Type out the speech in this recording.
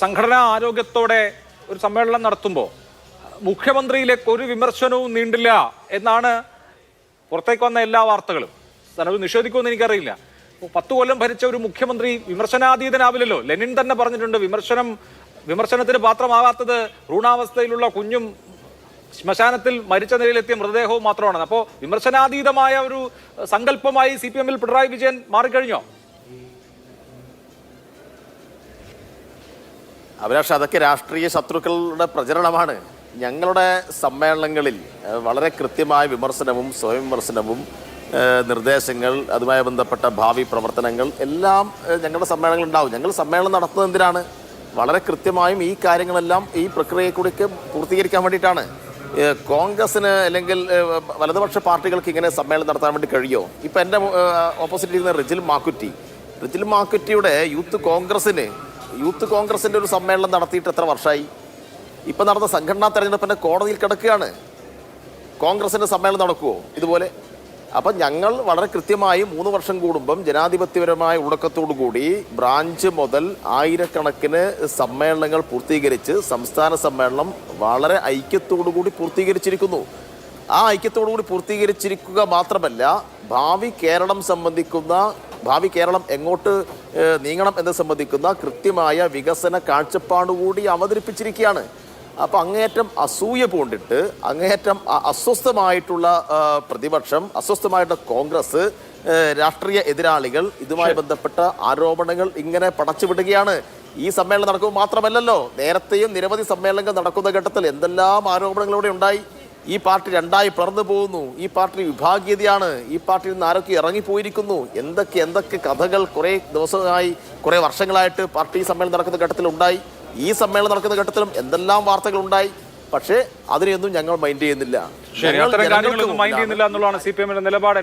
സംഘടനാ ആരോഗ്യത്തോടെ ഒരു സമ്മേളനം നടത്തുമ്പോൾ മുഖ്യമന്ത്രിയിലേക്ക് ഒരു വിമർശനവും നീണ്ടില്ല എന്നാണ് പുറത്തേക്ക് വന്ന എല്ലാ വാർത്തകളും. സനവ് നിഷേധിക്കുമെന്ന് എനിക്കറിയില്ല. പത്ത് കൊല്ലം ഭരിച്ച ഒരു മുഖ്യമന്ത്രി വിമർശനാതീതനാവില്ലല്ലോ. ലെനിൻ തന്നെ പറഞ്ഞിട്ടുണ്ട് വിമർശനം വിമർശനത്തിന് പാത്രമാകാത്തത് ഭ്രൂണാവസ്ഥയിലുള്ള കുഞ്ഞും ശ്മശാനത്തിൽ മരിച്ച നിലയിലെത്തിയ മൃതദേഹവും മാത്രമാണ്. അപ്പോൾ വിമർശനാതീതമായ ഒരു സങ്കല്പമായി സി പി എമ്മിൽ പിണറായി വിജയൻ മാറിക്കഴിഞ്ഞോ? അഭിലാഷ് അതൊക്കെ രാഷ്ട്രീയ ശത്രുക്കളുടെ പ്രചരണമാണ്. ഞങ്ങളുടെ സമ്മേളനങ്ങളിൽ വളരെ കൃത്യമായ വിമർശനവും സ്വയം വിമർശനവും നിർദ്ദേശങ്ങൾ അതുമായി ബന്ധപ്പെട്ട ഭാവി പ്രവർത്തനങ്ങൾ എല്ലാം ഞങ്ങളുടെ സമ്മേളനങ്ങൾ ഉണ്ടാവും. ഞങ്ങൾ സമ്മേളനം നടത്തുന്നത് എന്തിനാണ്? വളരെ കൃത്യമായും ഈ കാര്യങ്ങളെല്ലാം ഈ പ്രക്രിയയെ കൂടി പൂർത്തീകരിക്കാൻ വേണ്ടിയിട്ടാണ്. കോൺഗ്രസിന് അല്ലെങ്കിൽ വലതുപക്ഷ പാർട്ടികൾക്ക് ഇങ്ങനെ സമ്മേളനം നടത്താൻ വേണ്ടി കഴിയുമോ ഇപ്പം എന്റെ ഓപ്പോസിറ്റ് ഇരിക്കുന്ന റിജിൽ മാക്കുറ്റി. റിജിൽ മാക്കുറ്റിയുടെ യൂത്ത് കോൺഗ്രസിന് യൂത്ത് കോൺഗ്രസിന്റെ ഒരു സമ്മേളനം നടത്തിയിട്ട് എത്ര വർഷമായി? ഇപ്പം നടന്ന സംഘടനാ തെരഞ്ഞെടുപ്പിന്റെ കോടതിയിൽ കിടക്കുകയാണ്. കോൺഗ്രസിന്റെ സമ്മേളനം നടക്കുമോ ഇതുപോലെ? അപ്പം ഞങ്ങൾ വളരെ കൃത്യമായി മൂന്ന് വർഷം കൂടുമ്പം ജനാധിപത്യപരമായ ഉടക്കത്തോടു കൂടി ബ്രാഞ്ച് മുതൽ ആയിരക്കണക്കിന് സമ്മേളനങ്ങൾ പൂർത്തീകരിച്ച് സംസ്ഥാന സമ്മേളനം വളരെ ഐക്യത്തോടു കൂടി പൂർത്തീകരിച്ചിരിക്കുന്നു. ആ ഐക്യത്തോടു കൂടി പൂർത്തീകരിച്ചിരിക്കുക മാത്രമല്ല ഭാവി കേരളം സംബന്ധിക്കുന്ന ഭാവി കേരളം എങ്ങോട്ട് നീങ്ങണം എന്ന് സംബന്ധിക്കുന്ന കൃത്യമായ വികസന കാഴ്ചപ്പാടുകൂടി അവതരിപ്പിച്ചിരിക്കുകയാണ്. അപ്പോൾ അങ്ങേയറ്റം അസൂയ പൂണ്ടിട്ട് അങ്ങേയറ്റം അസ്വസ്ഥമായിട്ടുള്ള പ്രതിപക്ഷം അസ്വസ്ഥമായിട്ടുള്ള കോൺഗ്രസ് രാഷ്ട്രീയ എതിരാളികൾ ഇതുമായി ബന്ധപ്പെട്ട ആരോപണങ്ങൾ ഇങ്ങനെ പടച്ചുവിടുകയാണ് ഈ സമ്മേളനം നടക്കുമ്പോൾ മാത്രമല്ലല്ലോ നേരത്തെയും നിരവധി സമ്മേളനങ്ങൾ നടക്കുന്ന ഘട്ടത്തിൽ എന്തെല്ലാം ആരോപണങ്ങളിലൂടെ ഉണ്ടായി? ഈ പാർട്ടി രണ്ടായി പിറന്നു പോകുന്നു. ഈ പാർട്ടി വിഭാഗീയതയാണ്. ഈ പാർട്ടിയിൽ നിന്ന് ആരൊക്കെ ഇറങ്ങിപ്പോയിരിക്കുന്നു? എന്തൊക്കെ എന്തൊക്കെ കഥകൾ കുറേ ദിവസമായി കുറേ വർഷങ്ങളായിട്ട് പാർട്ടി സമ്മേളനം നടക്കുന്ന ഘട്ടത്തിൽ ഉണ്ടായി. ഈ സമ്മേളനം നടക്കുന്ന ഘട്ടത്തിലും എന്തെല്ലാം വാർത്തകൾ ഉണ്ടായി പക്ഷേ അതിനെയൊന്നും ഞങ്ങൾ മൈൻഡ് ചെയ്യുന്നില്ല. ശരി ഞങ്ങൾ അത്തരം കാര്യങ്ങളൊന്നും മൈൻഡ് ചെയ്യുന്നില്ല എന്നുള്ളതാണ് സി പി എമ്മിന്റെ നിലപാട്.